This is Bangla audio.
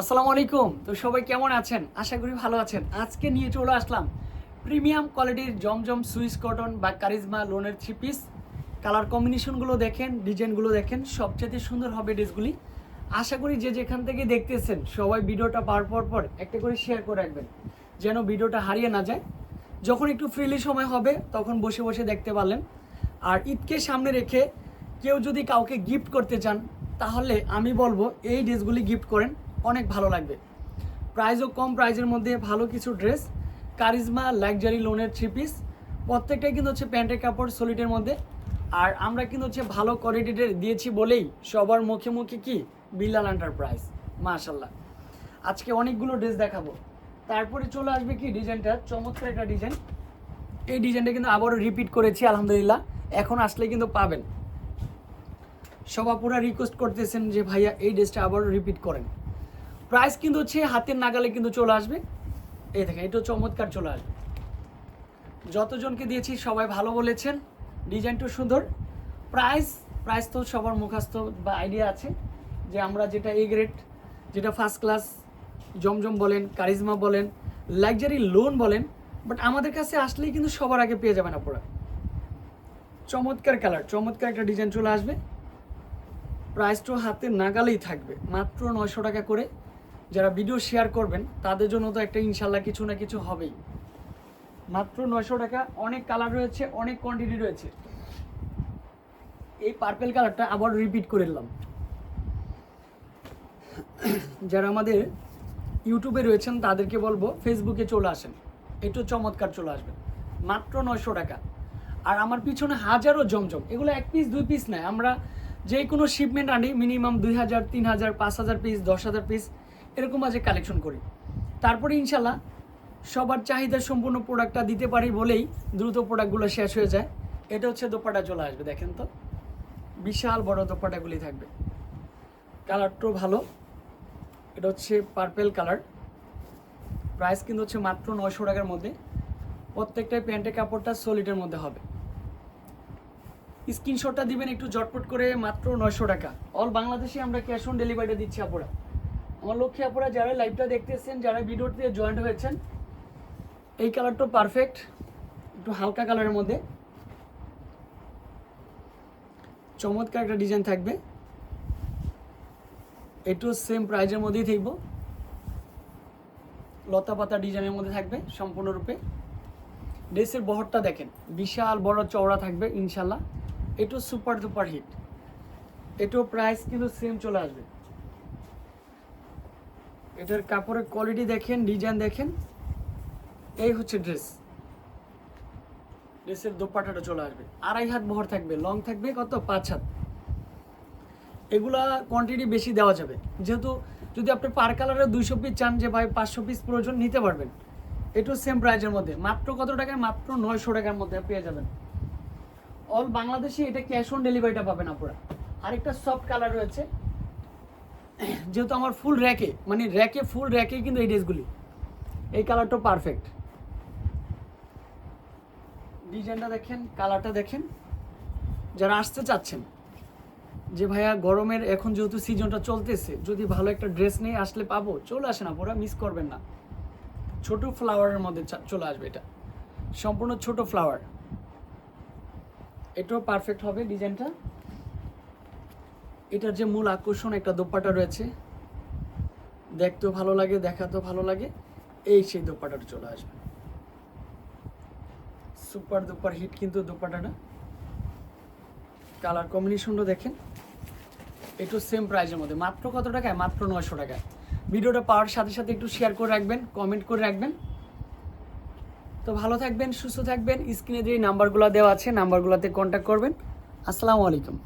আসসালামু আলাইকুম। তো সবাই কেমন আছেন? আশা করি ভালো আছেন। আজকে নিয়ে চলে আসলাম প্রিমিয়াম কোয়ালিটির জমজম সুইস কটন বা কারিজমা লোনের থ্রি পিস। কালার কম্বিনেশনগুলো দেখেন, ডিজাইনগুলো দেখেন সবচেয়ে সুন্দর হবে ড্রেসগুলি। আশা করি যে যেখান থেকে দেখতেছেন, সবাই ভিডিওটা পার পর পর একটা করে শেয়ার করে রাখবেন, যেন ভিডিওটা হারিয়ে না যায়। যখন একটু ফ্রিলি সময় হবে, তখন বসে বসে দেখতে পারলেন। আর ঈদকে সামনে রেখে কেউ যদি কাউকে গিফট করতে চান, তাহলে আমি বলব, এই ড্রেসগুলি গিফট করেন। অনেক ভালো লাগবে। প্রাইজও কম প্রাইজের মধ্যে ভালো কিছু ড্রেস। কারিজমা লাক্সারি লোনের থ্রি পিস প্রত্যেকটাই কিন্তু হচ্ছে প্যান্টের কাপড় সলিডের মধ্যে। আর আমরা কিন্তু হচ্ছে ভালো কোয়ালিটির দিয়েছি বলেই সবার মুখে মুখে কি? বিল্লাল এন্টারপ্রাইজ মাশাল্লাহ আজকে অনেকগুলো ড্রেস দেখাবো। তারপরে চলে আসবে কি ডিজাইনটা? চমৎকার একটা ডিজাইন। এই ডিজাইনটা কিন্তু আবারও রিপিট করেছি, আলহামদুলিল্লাহ। এখন আসলে কিন্তু পাবেন। সবাপুরা রিকোয়েস্ট করতেছেন যে ভাইয়া এই ড্রেসটা আবারও রিপিট করেন। প্রাইস কিন্তু হচ্ছে হাতের নাগালে কিন্তু চলে আসবে। এই দেখেন এটা চমৎকার চলে আসবে। যতজনকে দিয়েছি, সবাই ভালো বলেছেন। ডিজাইনটা সুন্দর। প্রাইস প্রাইস তো সবার মুখাস্ত বা আইডিয়া আছে যে আমরা যেটা এ গ্রেড যেটা ফার্স্ট ক্লাস জমজম বলেন কারিজমা বলেন লাক্সারি লোন বলেন বাট আমাদের কাছে আসলেই কিন্তু সবার আগে পেয়ে যাবেন আপনারা। চমৎকার কালার চমৎকার একটা ডিজাইন চলে আসবে। প্রাইসটা হাতে নাগালেই থাকবে। মাত্র নয়শো টাকা করে যারা ভিডিও শেয়ার করবেন, তাদের জন্য তো একটা ইনশাল্লাহ কিছু না কিছু হবেই। মাত্র নয়শো টাকা, অনেক কালার রয়েছে, অনেক কোয়ান্টিটি রয়েছে। এই পার্পেল কালারটা আবার রিপিট করে দিলাম। যারা আমাদের ইউটিউবে রয়েছেন, তাদেরকে বলব ফেসবুকে চলে আসেন। একটু চমৎকার চলে আসবে। মাত্র নয়শো টাকা। আর আমার পিছনে হাজারো জমজম। এগুলো এক পিস দুই পিস নয়। আমরা যে কোনো শিপমেন্ট আনি মিনিমাম দুই হাজার, তিন হাজার, পাঁচ হাজার পিস দশ হাজার পিস এরকম মাঝে কালেকশন করি। তারপরে ইনশাল্লাহ সবার চাহিদা সম্পূর্ণ প্রোডাক্টটা দিতে পারি বলেই দ্রুত প্রোডাক্টগুলো শেষ হয়ে যায়। এটা হচ্ছে দোপাটা চলে আসবে, দেখেন তো। বিশাল বড় দোপাটাগুলি থাকবে। কালারটাও ভালো। এটা হচ্ছে পার্পেল কালার প্রাইস কিন্তু হচ্ছে মাত্র নয়শো টাকার মধ্যে। প্রত্যেকটাই প্যান্টের কাপড়টা সলিডের মধ্যে হবে। স্ক্রিনশটটা দিবেন একটু জটপট করে মাত্র নয়শো টাকা। অল বাংলাদেশে আমরা ক্যাশ অন ডেলিভারিটা দিচ্ছি আপুরা। আমার লক্ষ্মী আপনারা যারা লাইভটা দেখতেছেন যারা ভিডিওতে জয়েন্ট হয়েছেন, এই কালারটা পারফেক্ট একটু হালকা কালারের মধ্যে। চমৎকার একটা ডিজাইন থাকবে। একটু সেম প্রাইজের মধ্যেই থাকব লতা পাতা ডিজাইনের মধ্যে থাকবে সম্পূর্ণরূপে। ড্রেসের বহরটা দেখেন, বিশাল বড় চওড়া থাকবে ইনশাল্লাহ এটু সুপার সুপার হিট এটাও প্রাইস কিন্তু সেম চলে আসবে। এটার কাপড়ের কোয়ালিটি দেখেন ডিজাইন দেখেন। এই হচ্ছে ড্রেস ড্রেসের দোপাটাটা চলে আসবে। আড়াই হাত বহর থাকবে লং থাকবে, কত? পাঁচ হাত। এগুলা কোয়ান্টিটি বেশি দেওয়া যাবে। যেহেতু যদি আপনি পার কালারের দুইশো পিস চান, যে ভাই পাঁচশো পিস প্রয়োজন, নিতে পারবেন। এটু সেম প্রাইজের মধ্যে। মাত্র কত টাকায়? মাত্র নয়শো টাকার মধ্যে পেয়ে যাবেন। অল বাংলাদেশে এটা ক্যাশ অন ডেলিভারিটা পাবেন আপনারা। আরেকটা সফট কালার রয়েছে। যেহেতু আমার ফুল র্যাকে মানে র্যাকে ফুল র্যাকে কিন্তু এই ড্রেসগুলি এই কালারটা পারফেক্ট ডিজাইনটা দেখেন কালারটা দেখেন। যারা আসতে চাচ্ছেন, যে ভাইয়া গরমের এখন যেহেতু সিজনটা চলতেছে, যদি ভালো একটা ড্রেস নিয়ে আসলে পাবো, চলে আসে না ওরা মিস করবেন না। ছোট ফ্লাওয়ারের মধ্যে চলে আসবে এটা। সম্পূর্ণ ছোট ফ্লাওয়ার এটাও পারফেক্ট হবে ডিজাইনটা এটার যে মূল আকর্ষণ, একটা দোপাটা রয়েছে। দেখতেও ভালো লাগে, দেখাতেও ভালো লাগে। এই সেই দোপাটাটা চলে আসবে। সুপার দুপার হিট কিন্তু দোপাটাটা কালার কম্বিনেশনটা দেখেন। একটু সেম প্রাইজের মধ্যে। মাত্র কত টাকায়? মাত্র নয়শো টাকায়। ভিডিওটা পাওয়ার সাথে সাথে একটু শেয়ার করে রাখবেন, কমেন্ট করে রাখবেন। তো ভালো থাকবেন, সুস্থ থাকবেন। স্ক্রিনে যে নাম্বারগুলো দেওয়া আছে, নাম্বারগুলোতে কন্ট্যাক্ট করবেন। আসসালামু আলাইকুম।